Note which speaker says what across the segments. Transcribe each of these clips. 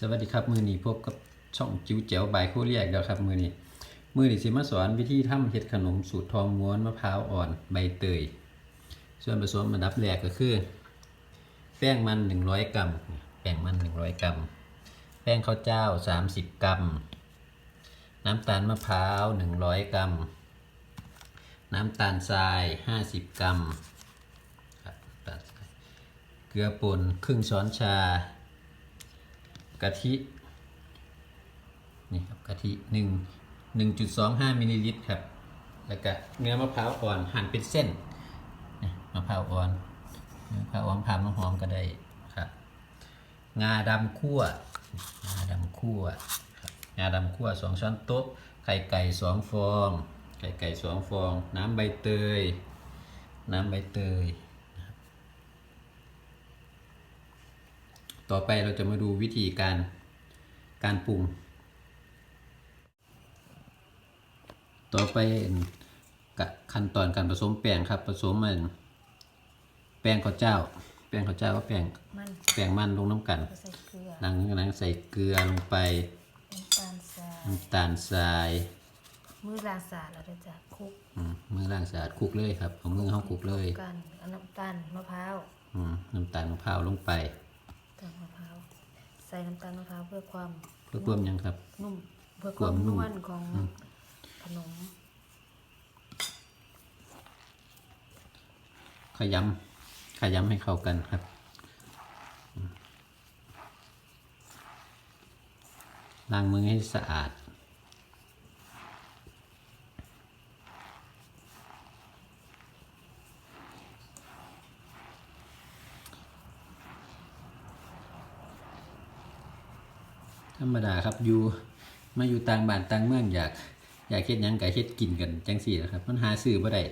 Speaker 1: สวัสดีครับ มือนี้พบกับช่องจิ๋วแจ๋วบายคู่เรียกเดียวครับ มือนี้มือนี้สิมาสอนวิธีทำเห็ดขนมสูตรทองม้วนมะพร้าวอ่อนใบเตย ส่วนผสมอันดับแรกก็คือ แป้งมัน 100 กรัม แป้งมัน 100 กรัม แป้งข้าวเจ้า 30 กรัม น้ำตาลมะพร้าว 100 กรัม น้ำตาลทราย 50 กรัมครับน้ำตาลทรายเกลือป่นครึ่งช้อนชา กะทินี่ครับกะทิหนึ่งหนึ่งจุดสองห้ามิลลิลิตรครับ แล้วก็เนื้อมะพร้าวอ่อนหั่นเป็นเส้นมะพร้าวอ่อนมะพร้าวอ่อนพามน้ำหอมก็ได้ครับงาดำคั่วงาดำคั่วครับงาดำคั่วสองช้อนโต๊ะไข่ไก่สองฟองไข่ไก่สองฟอง น้ำใบเตย น้ำใบเตย ต่อไปเราจะมาดูวิธีการการปรุง ต่อไปกะขั้นตอนการผสมแป้งครับ ผสมมันแป้งข้าวเจ้า แป้งข้าวเจ้าก็แป้ง
Speaker 2: มัน
Speaker 1: แป้งมันลงน้ำกัน
Speaker 2: ก็ใส่เกลือ
Speaker 1: หลังจากนั้นใส่เกลือลงไป
Speaker 2: น้ำตาลทราย
Speaker 1: น้ำตาลทราย
Speaker 2: มือล้างสะอาดเราจะคลุก
Speaker 1: อืมมือล้างสะอาดคลุกเลยครับเอามือเข้าคลุกเลย
Speaker 2: กันเอาน้ำตาลมะพร้าว
Speaker 1: อืมน้ำตาลมะพร้าวลงไป
Speaker 2: น้ำ ตาลมะพร้าวใส่น้ำตาลมะพร้าวเพื่อความ
Speaker 1: เพื่อเพิ่มยังครับ
Speaker 2: นุ่มเพื่อความ
Speaker 1: ความนุ่
Speaker 2: น
Speaker 1: ม
Speaker 2: วลของขนม
Speaker 1: ขยำขยำให้เข้ากันครับอืมล้างมือให้สะอาด ธรรมดาครับอยู่มาอยู่ต่างบ้านต่างเมืองอยากอยากเฮ็ดยังก็เฮ็ดกินกันจังซี่นะครับ มันหาซื้อบ่ได้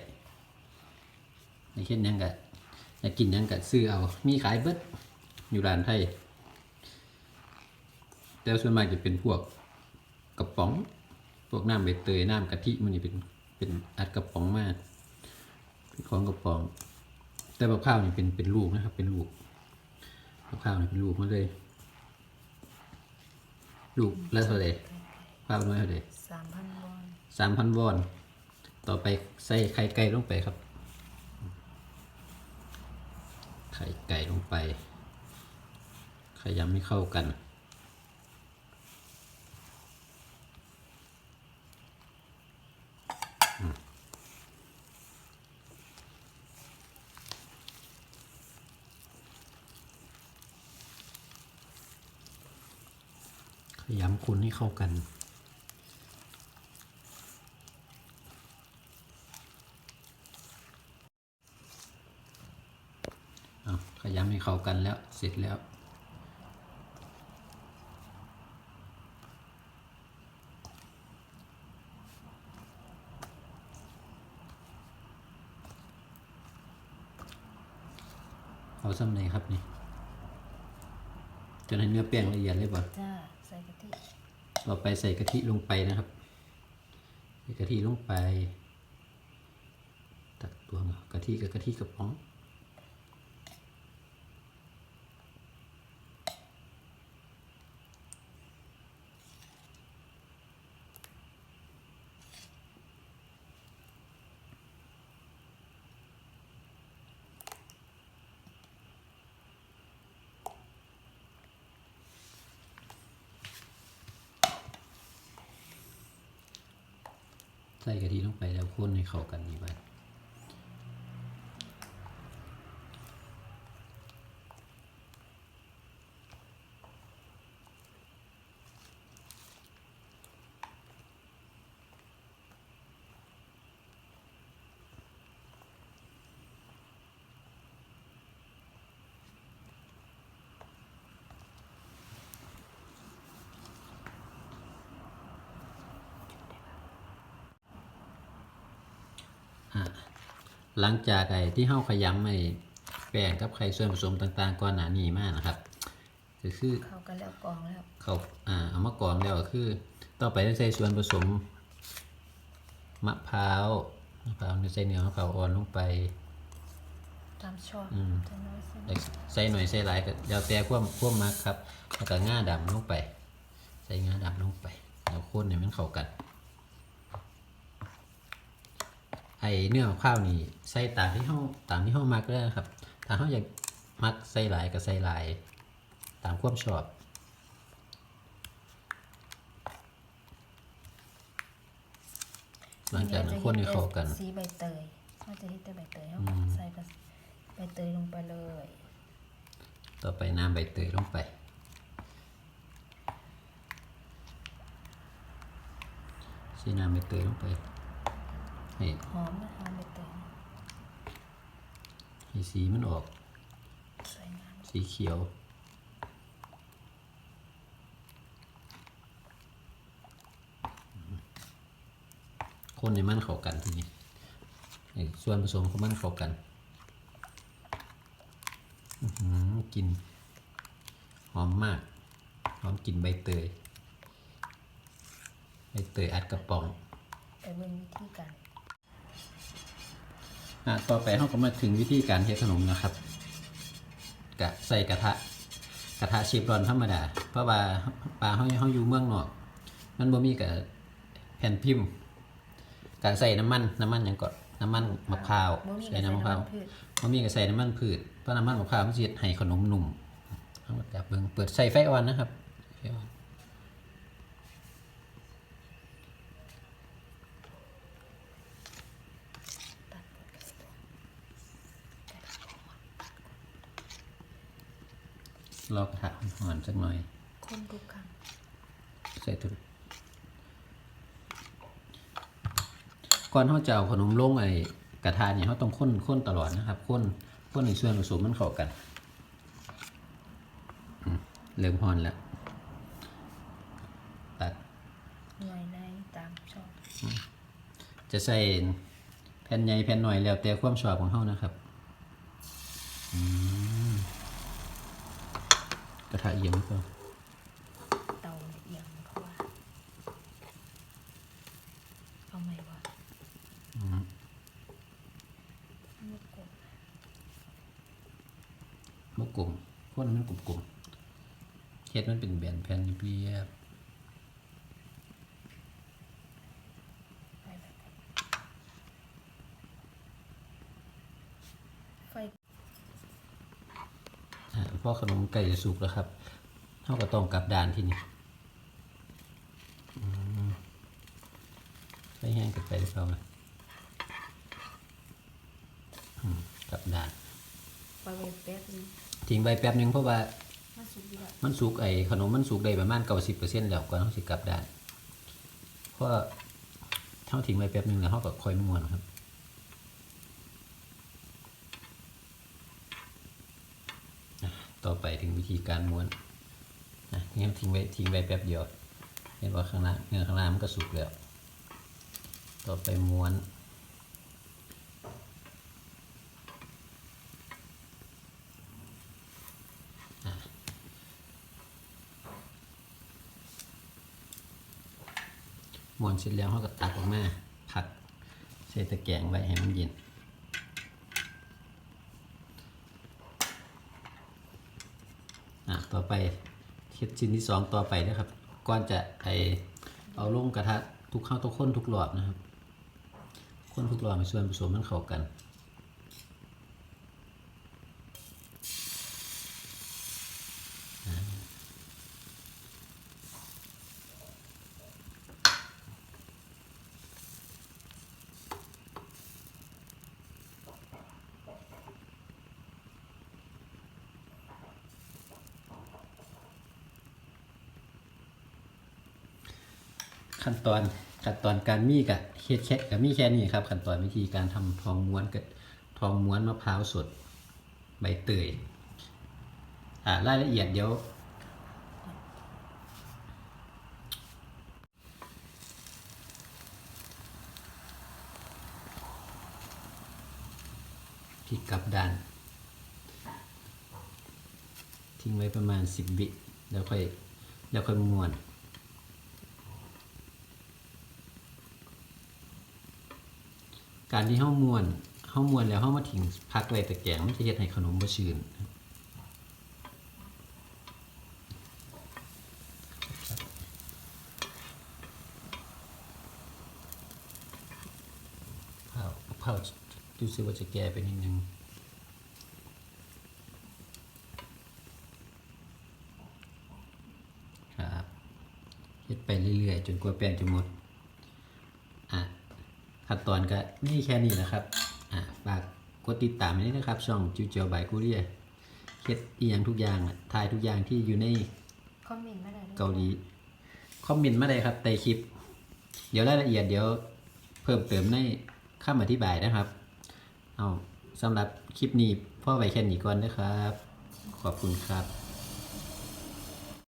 Speaker 1: อยากเฮ็ดยังก็อยากกินยังก็ซื้อเอา มีขายเบิดอยู่ร้านไทยแต่ส่วนมากจะเป็นพวกกระป๋อง พวกน้ำใบเตยน้ำกะทิมันนี่เป็นเป็นอัดกระป๋องมากเป็นของกระป๋อง แต่บักข้าวนี่เป็นเป็นลูกนะครับ เป็นลูกบักข้าวนี่เป็นลูกมาเลย ลูกแล้วเท่าไหร่ภาพน้อยเท่าไหร่
Speaker 2: สามพันวอน
Speaker 1: สามพันวอน ต่อไปใส่ไข่ไก่ลงไปครับ ไข่ไก่ลงไป ขยำให้เข้ากัน ขยำคนให้เข้ากันเอาขยำให้เข้ากันแล้ว เสร็จแล้ว เอาซ้ำไหนครับนี่จนให้เนื้อแป้งละเอียดเลยป่ะ
Speaker 2: จ้า ใส่กะทิ
Speaker 1: ต่อไปใส่กะทิลงไปนะครับใส่กะทิลงไป ตักตวงกะทิกับกะทิกระป๋อง ใส่กะทิลงไปแล้วคนให้เข้ากันนี่ไปอะ หลังจากไอ้ที่เฮาขยำไอ้แป้งกับไข่ส่วนผสมต่างๆก่อนหนานี้มานะครับก็คือ
Speaker 2: เข้ากันแล้วกรองแล้ว
Speaker 1: เขาอ่าเอามากรองแล้วก็คือ ต่อไปจะใส่ส่วนผสมมะพร้าวมะพร้าวเนี่ยใส่เนื้อมะพร้าวอ่อนลงไป
Speaker 2: ตามชอบ
Speaker 1: อืม
Speaker 2: จะน้อยสิ
Speaker 1: ใส่หน่อยใส่หลายก็แล้วแต่ความความมักครับแล้วก็ง่าดำลงไป ใส่ง่าดำลงไปแล้วคนให้มันเข้ากัน ไอเนื้อข้าวนี่ใส่ตามที่เฮาตามที่เฮามักได้นะครับ ถ้าเฮาอยากมักใส่หลายก็ใส่หลาย ตามความชอบหลังจากนั้นคนให้เข้ากัน
Speaker 2: สีใบเตยเขาจะเฮ็ดแต่ใบเตยเขา
Speaker 1: อืม
Speaker 2: ใส่ใบเตยลงไปเลย
Speaker 1: ต่อไปน้ำใบเตยลงไปใส่น้ำใบเตยลงไป ให้
Speaker 2: หอมนะหอมใบเตย
Speaker 1: ให้สีมันออก
Speaker 2: สวยงาม
Speaker 1: สีเขียว คนในมันเข้ากันทีนี้นี่ส่วนผสมของมันเข้ากันอื้อหือกลินหอมมากหอมกลิ่นใบเตยใบเตยอัดกระป๋อง
Speaker 2: ไปเบิ่งวิธีการ
Speaker 1: อะ ต่อไปเราก็มาถึงวิธีการเฮ็ดขนมนะครับกะใส่กระทะ กระทะเชฟรอนธรรมดา เพราะว่าปลาเฮาเฮาอยู่เมืองนอกมันบ่มีกับแผ่นพิมพ์กะใส่น้ำมันน้ำมันหยังก็น้ำมันมะพร้าว
Speaker 2: บ่มี
Speaker 1: ใส่น้ำมะพร้าว
Speaker 2: พืช
Speaker 1: บ่มีก็ใส่น้ำมันพืชเพราะน้ำมันมะพร้าวมันสิเฮ็ดให้ขนมนุ่มเอามาจับเบิ่งเปิดใส่ไฟอ่อนนะครับไฟอ่อน รอกระทะอ่อนๆสักหน่อย
Speaker 2: คนทุกครั้ง
Speaker 1: ใส่ถุงก่อนเขาจะเอาขนมลงไอ้กระทะเนี่ยเขาต้องค้นค้นตลอดนะครับค้นค้นในส่วนผสมมันเข้ากันอืมเริ่มฮอนแล้วตัด
Speaker 2: หน่วยในตามชอบ
Speaker 1: จะใส่แผ่นใหญ่แผ่นหน่อยแล้วแต่ความชอบของเขานะครับอืม กระทะเอียงก็
Speaker 2: เตาเอียงเพราะว่าเอาไหมวะไม่กด
Speaker 1: มกกลมค้นมันกลมๆเฮ็ดมันเป็นแบนแผ่นเรียบ
Speaker 2: ไปแบบไฟ
Speaker 1: อ่าพอ ขนมไก่จะสุกแล้วครับเท่ากับต้องกลับด้านที่นี่อืมใช้แห้งเกินไปหรือเปล่านะอืมกลับด้าน
Speaker 2: ไฟไว้แป๊บนึง
Speaker 1: ทิ้งไว้แป๊บหนึงเพราะว่า
Speaker 2: มาสุกดีละ
Speaker 1: มันสุกไอ้ขนมมันสุกได้ประมาณเก้าสิบเปอร์เซ็นต์แล้วก่อนเขาสิกลับด้านเพราะเท่าทิ้งไว้แป๊บหนึงแล้วเขาก็ค่อยม้วนครับอะต่อ ไปถึงวิธีการม้วนอะนี่ทิ้งไว้ทิ้งไว้แป๊บเดียวเห็นว่าข้างล่างเนื้อข้างล่างมันก็สุกแล้ว ต่อไปม้วนม้วนเสร็จแล้วเขาก็ตักออกมาผักใส่ตะแกรงไว้ให้มันเย็น อะ ต่อไปเฮ็ดชิ้นที่สองต่อไปนะครับก่อนจะไอเอาลงกระทะทุกข้าวทุกคนทุกหลอดนะครับคนทุกหลอดมีส่วนผสมมันเข้ากัน ขั้นตอนขั้นตอนการมีกับเฮ็ดแค่กับมีแค่นี้ครับ ขั้นตอนวิธีการทำทองม้วนกับทองม้วนมะพร้าวสดใบเตยอ่ารายละเอียดเดี๋ยวพลิกกลับด้าน ทิ้งไว้ประมาณสิบวิแล้วค่อย แล้วค่อยม้วน การที่ห้าม้วนห้าม้วนแล้วห้ามาถึงพักไว้ตะแกงมันจะเฮ็ดให้ขนมบ่ชื้นเผาดูซิว่าจะแก่เป็นยังไงครับเฮ็ดไปเรื่อยๆ จนกว่าแป้งจะหมด ขั้นตอนก็นี่แค่นี้นะครับอะฝากกดติดตามไว้ด้วยนะครับ ช่องจิวเจียวบายกูเรียเฮ็ดอีหยังทุกอย่างอะถ่ายทุกอย่างที่อยู่ใน
Speaker 2: คอมเมนต์มาได้ด้วย
Speaker 1: เกาหลีคอมเมนต์มาได้ครับใต้คลิป เดี๋ยวรายละเอียดเดี๋ยวเพิ่มเติมในคำอธิบายนะครับ เอาสำหรับคลิปนี้พ่อไว้แค่นี้ก่อนนะครับ ขอบคุณครับ